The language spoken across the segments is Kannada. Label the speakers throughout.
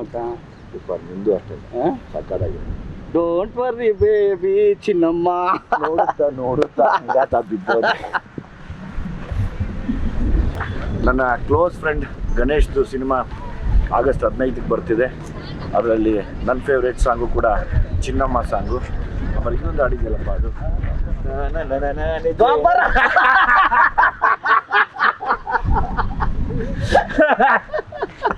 Speaker 1: ಮಚ್ಚ
Speaker 2: ಸೂಪರ್ ನಿಂದು ಅಷ್ಟೇ. ಸಕ್ಕತ್ತಾಗಿದೆ
Speaker 1: ಡೋಂಟ್ ವರ್ರಿ ಬೇಬಿ ಚಿನ್ನಮ್ಮ.
Speaker 2: ನೋಡುತ್ತಾ ನೋಡುತ್ತಾ ಹಂಗಾತ ಬಿದ್ದೋದೆ. ನನ್ನ ಕ್ಲೋಸ್ ಫ್ರೆಂಡ್ ಗಣೇಶ್ದು ಸಿನಿಮಾ ಆಗಸ್ಟ್ ಹದಿನೈದಕ್ಕೆ ಬರ್ತಿದೆ. ಅದರಲ್ಲಿ ನನ್ನ ಫೇವ್ರೇಟ್ ಸಾಂಗು ಕೂಡ ಚಿನ್ನಮ್ಮ ಸಾಂಗು ಆಮೇಲೆ ಇನ್ನೊಂದು ಹಾಡಿದೆಯಲ್ಲಪ್ಪ ಅದು?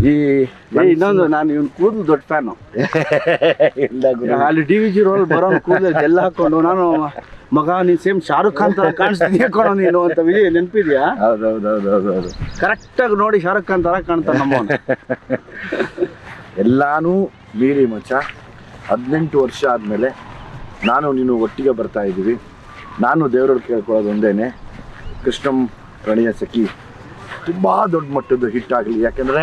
Speaker 2: ಈ
Speaker 1: ಏ, ಇನ್ನೊಂದು ನಾನು ಇವ್ನು ಕೂದಲು ದೊಡ್ಡ ಫ್ಯಾನು. ಅಲ್ಲಿ ಡಿ ವಿ ಜಿ ರೋಲ್ ಬರೋ ಕೂದಲು ಎಲ್ಲ ಹಾಕೊಂಡು ನಾನು ಮಗ ನೀನು ಸೇಮ್ ಶಾರುಖ್ ಖಾನ್ ತರ ಕಾಣಿಸ್ತೀನಿ ಕೊಡೋ ನೀನು ಅಂತ ವಿಜಯ್ ನೆನಪಿದ್ಯಾ?
Speaker 2: ಹೌದು ಹೌದು ಹೌದು ಹೌದು ಹೌದು
Speaker 1: ಕರೆಕ್ಟಾಗಿ ನೋಡಿ ಶಾರುಖ್ ಖಾನ್ ತರ ಕಾಣ್ತಾನೆ ನಮ್ಮ
Speaker 2: ಎಲ್ಲಾನು ಮೀರಿ ಮಚ್ಚ. ಹದಿನೆಂಟು ವರ್ಷ ಆದಮೇಲೆ ನಾನು ನೀನು ಒಟ್ಟಿಗೆ ಬರ್ತಾ ಇದ್ದೀವಿ. ನಾನು ದೇವ್ರಲ್ಲಿ ಕೇಳ್ಕೊಳ್ಳೋದು ಒಂದೇನೆ. ಕೃಷ್ಣಂ ಪ್ರಣಯ ಸಖಿ ತುಂಬ ದೊಡ್ಡ ಮಟ್ಟದ್ದು ಹಿಟ್ ಆಗಲಿ. ಯಾಕೆಂದರೆ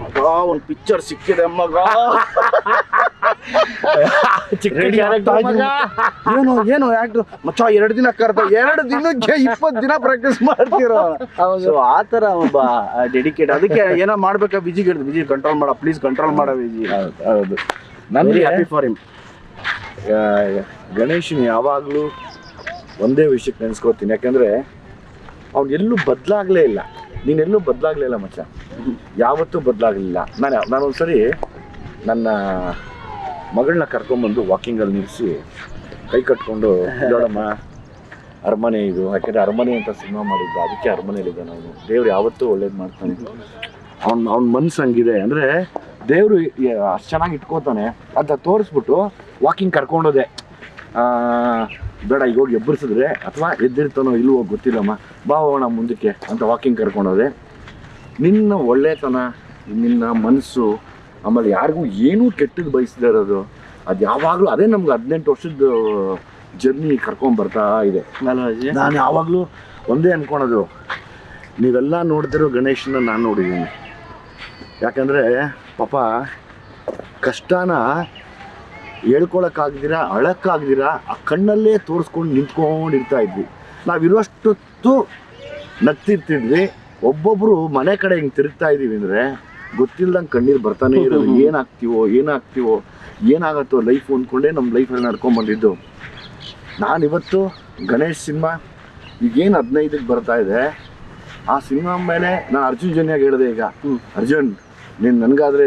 Speaker 1: ಮಗ ಒಂದು ಪಿಕ್ಚರ್ ಸಿಕ್ಕಿದೆ ಮಗ. ಏನು ಏನು ಆಕ್ಟರ್ ಮಚ್ಚ ಎರಡು ದಿನ ಕರೆದ ಎರಡು ದಿನಕ್ಕೆ ಇಪ್ಪತ್ತು ದಿನ ಪ್ರಾಕ್ಟೀಸ್ ಮಾಡ್ತಿರೋ? ಆ ಥರ ಒಬ್ಬ ಡೆಡಿಕೇಟ್ ಅದಕ್ಕೆ ಏನೋ ಮಾಡ್ಬೇಕಾ ವಿಜಿ ಹೇಳಿದ್ರು ವಿಜಿ ಕಂಟ್ರೋಲ್ ಮಾಡ. ಪ್ಲೀಸ್ ಕಂಟ್ರೋಲ್ ಮಾಡ ವಿಜಿ
Speaker 2: ಹೌದು
Speaker 1: very happy for him
Speaker 2: Ganeshan ಯಾವಾಗಲೂ ಒಂದೇ ವಿಷಯಕ್ಕೆ ನೆನೆಸ್ಕೋತೀನಿ ಯಾಕಂದ್ರೆ ಅವ್ನು ಎಲ್ಲೂ ಬದಲಾಗಲೇ ಇಲ್ಲ. ನೀನೆಲ್ಲೂ ಬದಲಾಗಲಿಲ್ಲ ಮಚ್ಚ. ಯಾವತ್ತೂ ಬದಲಾಗಲಿಲ್ಲ. ನಾನು, ನಾನೊಂದ್ಸರಿ ನನ್ನ ಮಗಳನ್ನ ಕರ್ಕೊಂಬಂದು ವಾಕಿಂಗಲ್ಲಿ ನಿಲ್ಲಿಸಿ ಕೈ ಕಟ್ಕೊಂಡು ನೋಡಮ್ಮ ಅರಮನೆ ಇದು. ಯಾಕೆಂದರೆ ಅರಮನೆ ಅಂತ ಸಿನಿಮಾ ಮಾಡಿದ್ದು, ಅದಕ್ಕೆ ಅರಮನೆಯಲ್ಲಿದ್ದೆ ನಾನು. ದೇವ್ರು ಯಾವತ್ತೂ ಒಳ್ಳೇದು ಮಾಡ್ತಾನೆ. ಅವ್ನ ಅವ್ನ ಮನ್ಸು ಹಂಗಿದೆ. ಅಂದರೆ ದೇವರು ಅಷ್ಟು ಚೆನ್ನಾಗಿ ಇಟ್ಕೋತಾನೆ. ಅಂತ ತೋರಿಸ್ಬಿಟ್ಟು ವಾಕಿಂಗ್ ಕರ್ಕೊಂಡೋದೆ. ಬೇಡ ಈಗ ಹೋಗಿ ಎಬ್ಬರಿಸಿದ್ರೆ ಅಥವಾ ಎದ್ದಿರ್ತಾನೋ ಇಲ್ಲವೋ ಗೊತ್ತಿಲ್ಲಮ್ಮ. ಬಾ ಹೋಗೋಣ ಮುಂದಕ್ಕೆ ಅಂತ ವಾಕಿಂಗ್ ಕರ್ಕೊಂಡೋದೆ ನಿನ್ನ ಒಳ್ಳೆತನ ನಿನ್ನ ಮನಸ್ಸು ಆಮೇಲೆ ಯಾರಿಗೂ ಏನೂ ಕೆಟ್ಟದ್ದು ಬಯಸದೇ ಇರೋದು ಅದು ಯಾವಾಗಲೂ ಅದೇ ನಮ್ಗೆ ಹದಿನೆಂಟು ವರ್ಷದ ಜರ್ನಿ ಕರ್ಕೊಂಡ್ ಬರ್ತಾ ಇದೆ. ನಾನು ಯಾವಾಗಲೂ ಒಂದೇ ಅನ್ಕೊಳೋದು ನೀವೆಲ್ಲ ನೋಡ್ತಿರೋ ಗಣೇಶನ ನಾನು ನೋಡಿದ್ದೀನಿ. ಯಾಕಂದರೆ ಪಾಪ ಕಷ್ಟನ ಹೇಳ್ಕೊಳಕ್ಕಾಗ್ದಿರ ಅಳಕ್ಕಾಗ್ದಿರ ಆ ಕಣ್ಣಲ್ಲೇ ತೋರಿಸ್ಕೊಂಡು ನಿಂತ್ಕೊಂಡಿರ್ತಾ ಇದ್ವಿ. ನಾವಿರುವಷ್ಟೊತ್ತು ನಗ್ತಿರ್ತಿದ್ವಿ. ಒಬ್ಬೊಬ್ಬರು ಮನೆ ಕಡೆ ಹಿಂಗೆ ತಿರುಗ್ತಾ ಇದ್ದೀವಿ ಅಂದರೆ ಗೊತ್ತಿಲ್ಲದಂಗೆ ಕಣ್ಣೀರು ಬರ್ತಾನೆ ಇರೋದು. ಏನಾಗ್ತೀವೋ ಏನಾಗ್ತೀವೋ ಏನಾಗತ್ತೋ ಲೈಫ್ ಅಂದ್ಕೊಂಡೇ ನಮ್ಮ ಲೈಫಲ್ಲಿ ನಡ್ಕೊಂಡ್ಬಂದಿದ್ದು ನಾನಿವತ್ತು ಗಣೇಶ್ ಸಿನಿಮಾ ಈಗೇನು ಹದಿನೈದಕ್ಕೆ ಬರ್ತಾ ಇದೆ. ಆ ಸಿನಿಮಾ ಮೇಲೆ ನಾನು ಅರ್ಜುನ್ ಜನ್ಯಾಗ ಹೇಳಿದೆ ಈಗ. ಅರ್ಜುನ್ ನೀನು ನನಗಾದ್ರೆ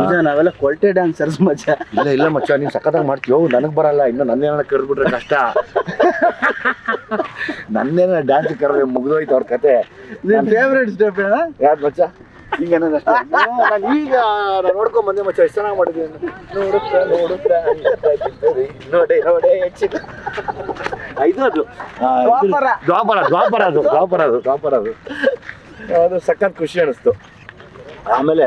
Speaker 1: ನಿಜ ನಾವೆಲ್ಲ ಕ್ವಾಲಿಟಿ ಡ್ಯಾನ್ಸರ್ಸ್ ಮಜಾ
Speaker 2: ಇಲ್ಲ ಇಲ್ಲ ಮಚ್ಚ ನೀನು ಸಖತ್ತಾಗಿ ಮಾಡ್ತೀಯೋ ನನಗೆ ಬರಲ್ಲ ಇನ್ನು ನನ್ನೇನ ಕರೆದ್ಬಿಟ್ರೆ ಕಷ್ಟ. ನನ್ನೇನ ಡ್ಯಾನ್ಸ್ ಕರೆದ್ರೆ ಮುಗಿದೋಯ್ತು ಅವ್ರ ಕತೆ.
Speaker 1: ನಿನ್ ಫೇವ್ರೇಟ್ ಸ್ಟೆಪ್ ಏನ?
Speaker 2: ಯಾರು ಮಚ್ಚ? ಈಗ ನಾನು ಈಗ ನಾನು ನೋಡ್ಕೊಂಡ್ ಬಂದೆ ಮಚ್ಚ ಎಷ್ಟು ಚೆನ್ನಾಗಿ ಮಾಡಿದ್ದೀನಿ ನೋಡುತ್ತಾ ನೋಡುತ್ತಾ. ನೋಡೆ ನೋಡೆ
Speaker 1: ಇದು ಅದು. ದ್ವಾಪರ.
Speaker 2: ದ್ವಾಪರ ಅದು ದ್ವಾಪರ ಅದು ದ್ವಾಪರ ಅದು. ಅದು ಸಖತ್ ಖುಷಿ ಅನಿಸ್ತು. ಆಮೇಲೆ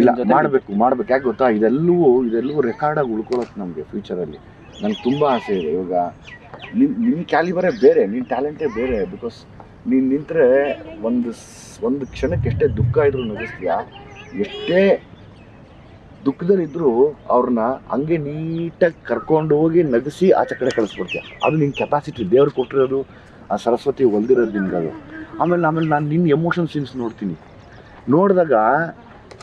Speaker 2: ಇಲ್ಲ ಮಾಡಬೇಕು ಮಾಡಬೇಕು. ಯಾಕೆ ಗೊತ್ತಾ? ಇದೆಲ್ಲವೂ ಇದೆಲ್ಲವೂ ರೆಕಾರ್ಡಾಗಿ ಉಳ್ಕೊಳ್ಳೋದು ನಮಗೆ ಫ್ಯೂಚರಲ್ಲಿ ನನಗೆ ತುಂಬ ಆಸೆ ಇದೆ. ಇವಾಗ ನಿನ್ನ ನಿನ್ನ ಕ್ಯಾಲಿಬರೇ ಬೇರೆ ನಿನ್ನ ಟ್ಯಾಲೆಂಟೇ ಬೇರೆ. ಬಿಕಾಸ್ ನೀನು ನಿಂತರೆ ಒಂದು ಒಂದು ಕ್ಷಣಕ್ಕೆ ಎಷ್ಟೇ ದುಃಖ ಇದ್ರೂ ನಗಿಸ್ತೀಯ ಎಷ್ಟೇ ದುಃಖದಲ್ಲಿದ್ದರೂ ಅವ್ರನ್ನ ಹಂಗೆ ನೀಟಾಗಿ ಕರ್ಕೊಂಡು ಹೋಗಿ ನಗಿಸಿ ಆಚೆ ಕಡೆ ಕಳಿಸ್ಬಿಡ್ತೀಯ. ಅದು ನಿನ್ನ ಕೆಪಾಸಿಟಿ ದೇವ್ರು ಕೊಟ್ಟಿರೋದು ಆ ಸರಸ್ವತಿ ಹೊಲ್ದಿರೋದು ನಿನ್ಗೆ ಅದು ಆಮೇಲೆ ಆಮೇಲೆ ನಾನು ನಿನ್ನ ಎಮೋಷನ್ ಸೀನ್ಸ್ ನೋಡ್ತೀನಿ. ನೋಡಿದಾಗ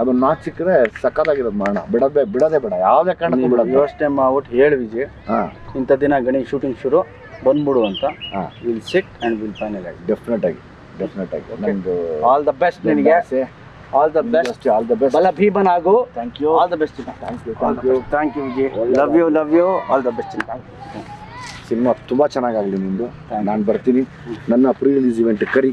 Speaker 2: ಅದನ್ನ ನಾಚಿಕ್ರೆ ಸಿಕ್ಕರೆ ಸಕ್ಕತ್ತಾಗಿರೋದು ಮಾಡೋಣ ಬಿಡದೆ ಬಿಡದೆ ಬೇಡ. ಯಾವುದೇ ಕಾರಣಕ್ಕೂ ಬಿಡೋದು
Speaker 1: ಯೋಚನೆ ಮಾಡ್ಬಿಟ್ಟು ಹೇಳಿ ವಿಜಯ್.
Speaker 2: ಹಾಂ.
Speaker 1: ಇಂಥ ದಿನ ಗಣಿ ಶೂಟಿಂಗ್ ಶುರು ಬಂದ್ಬಿಡು ಅಂತ.
Speaker 2: ಹಾಂ.
Speaker 1: Will sit and will final ಆಗಿ
Speaker 2: ಡೆಫಿನೆಟ್ ಆಗಿ. ಡೆಫಿನೆಟ್ ಆಗಿ ನಂದು
Speaker 1: ಆಲ್ ದ ಬೆಸ್ಟ್ ನಿನಗೆ. All the best
Speaker 2: all the best
Speaker 1: ಬಲ ಭೀಮನ್ ಆಗು
Speaker 2: thank you
Speaker 1: all the best
Speaker 2: thank you thank you
Speaker 1: thank you Vijay. Love you love you all the best thank you
Speaker 2: cinema ತುಂಬ ಚೆನ್ನಾಗಾಗಲಿ
Speaker 1: ನಿಮ್ಮದು
Speaker 2: ನಾನು ಬರ್ತೀನಿ. ನನ್ನ ಪ್ರೀ ರಿಲೀಸ್ ಇವೆಂಟ್ ಕರಿ.